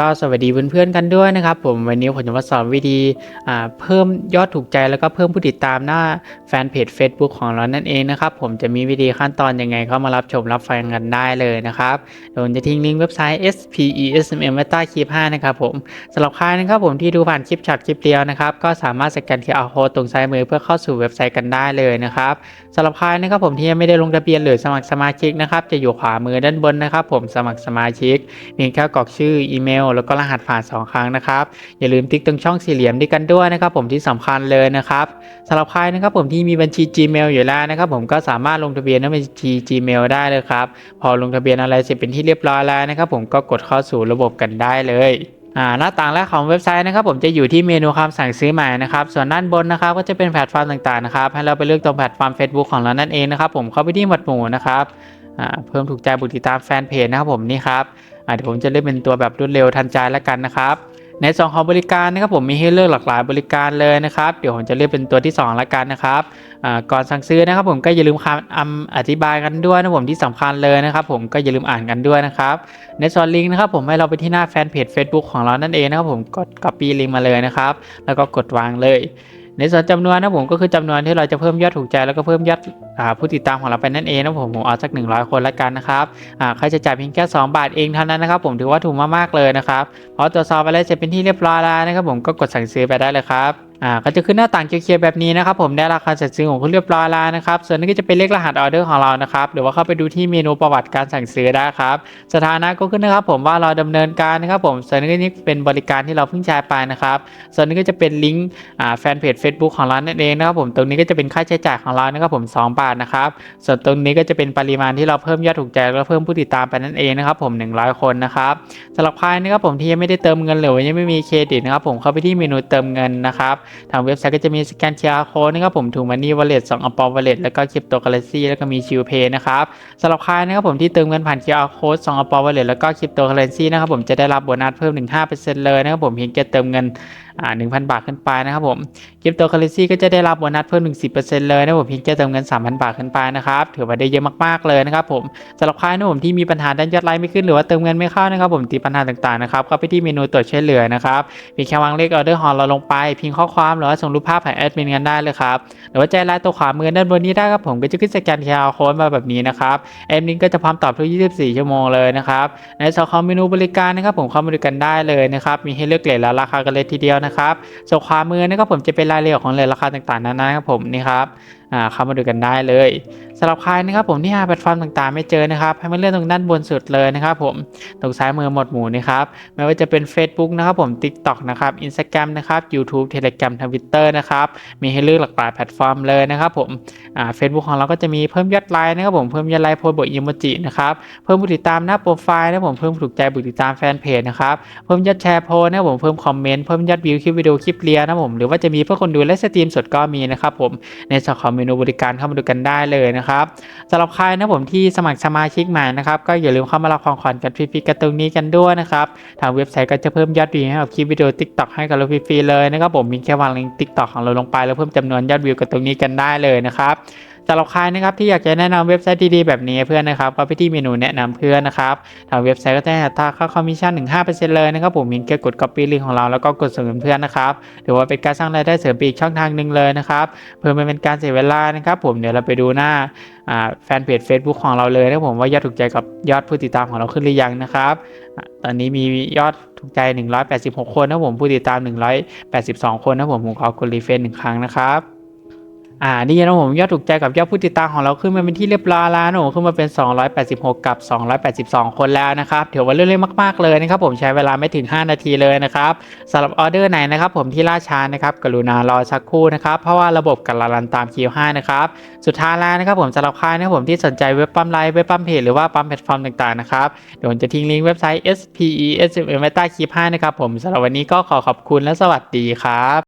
ก็สวัสดีเพื่อนๆกันด้วยนะครับผมวันนี้ผมจะมาสอนวิธีเพิ่มยอดถูกใจแล้วก็เพิ่มผู้ติดตามหน้าแฟนเพจ Facebook ของเรานั่นเองนะครับผมจะมีวิธีขั้นตอนยังไงเข้ามารับชมรับฟังกันได้เลยนะครับเดี๋ยจะทิ้งลิงก์เว็บไซต์ spesmm ไว้ใต้คลิปให้นะครับผมสำหรับใครนะครับผมที่ดูผ่านคลิปช็อตคลิปเดียวนะครับก็สามารถสแกน QR code ตรงซ้ายมือเพื่อเข้าสู่เว็บไซต์กันได้เลยนะครับสำหรับใครนะครับผมที่ยังไม่ได้ลงทะเบียนหรือสมัครสมาชิกนะครับจะอยู่ขวามือด้านบนนะครับผมสมัครสมาชิกเพียงแค่กรอกชื่ออีเมลแล้วก็รหัสผ่าน 2 ครั้งนะครับ อย่าลืมติ๊กตรงช่องสี่เหลี่ยมนี้กันด้วยนะครับผมที่สำคัญเลยนะครับสำหรับใครนะครับผมที่มีบัญชี Gmail อยู่แล้วนะครับผมก็สามารถลงทะเบียนในบัญชี Gmail ได้เลยครับ พอลงทะเบียนอะไรเสร็จเป็นที่เรียบร้อยแล้วนะครับผมก็กดเข้าสู่ระบบกันได้เลยอ่าหน้าต่างแรกของเว็บไซต์นะครับผมจะอยู่ที่เมนูคำสั่งซื้อใหม่นะครับส่วนด้านบนนะครับก็จะเป็นแพลตฟอร์มต่างๆนะครับให้เราไปเลือกตรงแพลตฟอร์ม Facebook ของเรานั่นเองนะครับผมเข้าไปที่หมวดหมู่นะครับอ่าเพิ่มถูกใจบุกติดตามแฟนเพจนะครับผมนี่ครับ เดี๋ยวผมจะเลือกเป็นตัวแบบรวดเร็วทันใจแล้วกันนะครับในส่วนของบริการนะครับผมมีให้เลือกหลากหลายบริการเลยนะครับเดี๋ยวผมจะเลือกเป็นตัวที่2แล้วกันนะครับก่อนสั่งซื้อนะครับผมก็อย่าลืมคำอำอธิบายกันด้วยนะผมที่สำคัญเลยนะครับผมก็อย่าลืมอ่านกันด้วยนะครับในส่วนลิงก์นะครับผมให้เราไปที่หน้าแฟนเพจ Facebook ของเรานั่นเองนะครับผมกด copy ลิงก์มาเลยนะครับแล้วก็กดวางเลย ในส่วนจำนวนนะผมก็คือจำนวนที่เราจะเพิ่มยอดถูกใจแล้วก็เพิ่มยอดอผู้ติดตามของเราไปนั่นเองนะผมผมเอาสัก 100 คนละกันนะครับใครจะจ่ายเพียงแค่2บาทเองเท่านั้นนะครับผมถือว่าถูกมากๆเลยนะครับพอตรวจสอบไปแล้วเสร็จเป็นที่เรียบร้อยแล้วนะครับผมก็กดสั่งซื้อไปได้เลยครับ อ่าก็จะขึ้นหน้าต่างเขียวๆแบบนี้นะครับผมได้ราคาสั่งซื้อของคุณเรียบร้อยแล้วนะครับส่วนนี้ก็จะเป็นเลขรหัสออเดอร์ของเรานะครับหรือว่าเข้าไปดูที่เมนูประวัติการสั่งซื้อได้ครับสถานะก็ขึ้นนะครับผมว่าเราดำเนินการนะครับผมส่วนนี้ก็นี่เป็นบริการที่เราเพิ่งใช้ไปนะครับส่วนนี้ก็จะเป็นลิงก์อ่าแฟนเพจ Facebook ของเรานั่นเองนะครับผมตรงนี้ก็จะเป็นค่าใช้จ่ายของเรานะครับผม2บาทนะครับส่วนตรงนี้ก็จะเป็นปริมาณที่เราเพิ่มยอดถูกใจแล้วเพิ่มผู้ติดตามไปนั่นเองนะครับผม 100 คนนะครับสำหรับใครนะครับผมที่ยังไม่ได้เติมเงินหรือยังไม่มีเครดิตนะครับผมเข้าไปที่เมนูเติมเงินนะครับทางเว็บไซต์ก็จะมีสแกน QR code นะครับผมถุงมันนี่วอลเล็ตสองอปอวอลเล็ตแล้วก็คริปโตเคอเรนซีแล้วก็มีชิลเพย์นะครับสำหรับใครนะครับผมที่เติมเงินผ่าน QR code สองอปอวอลเล็ตแล้วก็คริปโตเคอเรนซีนะครับผมจะได้รับโบนัสเพิ่มถึง5%เลยนะครับผมเพียงแค่เติมเงิน อ่า1,000บาทขึ้นไปนะครับผมคริปโตเคอเรนซีก็จะได้รับโบนัสเพิ่มถึง10%เลยนะครับผมเพียงแค่เติมเงิน3,000บาทขึ้นไปนะครับถือว่าได้เยอะมากๆเลยนะครับผมสำหรับใครนะผมที่มีปัญหาด้านยอดไลค์ไม่ขึ้นหรือว่าเติมเงินไม่เข้านะครับผมติดปัญหาต่างๆนะครับเข้าไปที่เมนูตรวจช่วยเหลือนะครับเพีแค่วางเลขออเดอร์ของเราลงไปพิมพ์ข้อความหรือว่าส่งรูปภาพผ่านแอดมินกันได้เลยครับหรือว่าใจไลน์ตัวขวามือด้านบนนี้ได้ครับผมก็จะขึ้นสแกน QR code มาแบบนี้นะครับแอดมินก็จะพร้อมตอบทุก 24 ชั่วโมงเลยนะครับในส่วนของเมนูบริการนะครับผมเข้ามาดูกันได้เลยนะครับมีให้เลือกเลทและราคากันเลยทีเดียวนะครับส่วนขวามือนี่ก็ผมจะเป็นรายละเอียดของเลทราคาต่างๆนั้นนะครับผมนี่ครับ เข้ามาดูกันได้เลยสำหรับใครนะครับผมที่หาแพลตฟอร์มต่างๆ ไม่เจอนะครับให้มาเลื่อนตรงด้านบนสุดเลยนะครับผมตรงซ้ายมือหมดหมู่นะครับไม่ว่าจะเป็น Facebook นะครับผม TikTok นะครับ Instagram นะครับ YouTube Telegram Twitter นะครับมีให้เลือกหลากหลายแพลตฟอร์มเลยนะครับผมอ่า Facebook ของเราก็จะมีเพิ่มยอดไลค์นะครับผมเพิ่มยอดไลค์โพสต์บทอิโมจินะครับเพิ่มผู้ติดตามหน้าโปรไฟล์นะครับผมเพิ่มถูกใจผู้ติดตามแฟนเพจนะครับเพิ่มยอดแชร์โพสนะครับผมเพิ่มคอมเมนต์เพิ่มยอดวิวคลิปวิดีโอคลิปเรียนนะผมหรือว่าจะมีเพื่อคนดูและสตรีมสดก็มีนะครับผมในส่วนของเมนูบริการเข้ามาดูกันได้เลยนะครับสำหรับใครนะผมที่สมัครสมาชิกใหม่นะครับก็อย่าลืมเข้ามารับของขวัญกันฟรีๆกันตรงนี้กันด้วยนะครับทางเว็บไซต์ก็จะเพิ่มยอดวิวให้กับคลิปวิดีโอ TikTok ให้กับเราฟรีๆเลยนะครับผมมีแค่วางลิงก์ TikTok ของเราลงไป แล้วเพิ่มจำนวนยอดวิวกันตรงนี้กันได้เลยนะครับ สำหรับใครนะครับที่อยากจะแนะนำเว็บไซต์ดีๆแบบนี้เพื่อนนะครับก็ไปที่เมนูแนะนำเพื่อนนะครับทางเว็บไซต์ก็จะให้อัตราค่าคอมมิชชั่นถึง5%เลยนะครับผมมีแค่กด copy ลิงก์ของเราแล้วก็กดส่งเพื่อนนะครับถือว่าเป็นการสร้างรายได้เสริมไปอีกช่องทางหนึ่งเลยนะครับเพื่อไม่เป็นการเสียเวลานะครับผมเดี๋ยวเราไปดูหน้าแฟนเพจ Facebook ของเราเลยนะผมว่ายอดถูกใจกับยอดผู้ติดตามของเราขึ้นหรือยังนะครับตอนนี้มียอดถูกใจ 186 คนนะผมผู้ติดตาม 182 คนนะผมผมขอกดรีเฟรชหนึ่งครั้งนะครับ อ่านี่นะผมยอดถูกใจกับยอดผู้ติดตามของเราขึ้นมาเป็นที่เรียบร้อยแล้วนะผมขึ้นมาเป็น 286 กับ 282 คนแล้วนะครับถือว่าเรื่อยๆมากๆเลยนะครับผมใช้เวลาไม่ถึง 5 นาทีเลยนะครับสำหรับออเดอร์ไหนนะครับผมที่ล่าช้านะครับกรุณารอสักครู่นะครับเพราะว่าระบบกำลังรันตามคิวให้นะครับสุดท้ายแล้วนะครับผมสำหรับใครนะผมที่สนใจเว็บปั๊มไลน์เว็บปั๊มเพจหรือว่าปั๊มแพลตฟอร์มต่างๆนะครับเดี๋ยวผมจะทิ้งลิงก์เว็บไซต์ SPE SM ไว้ใต้คลิปให้นะครับผมสำหรับวันนี้ก็ขอขอบคุณและสวัสดีครับ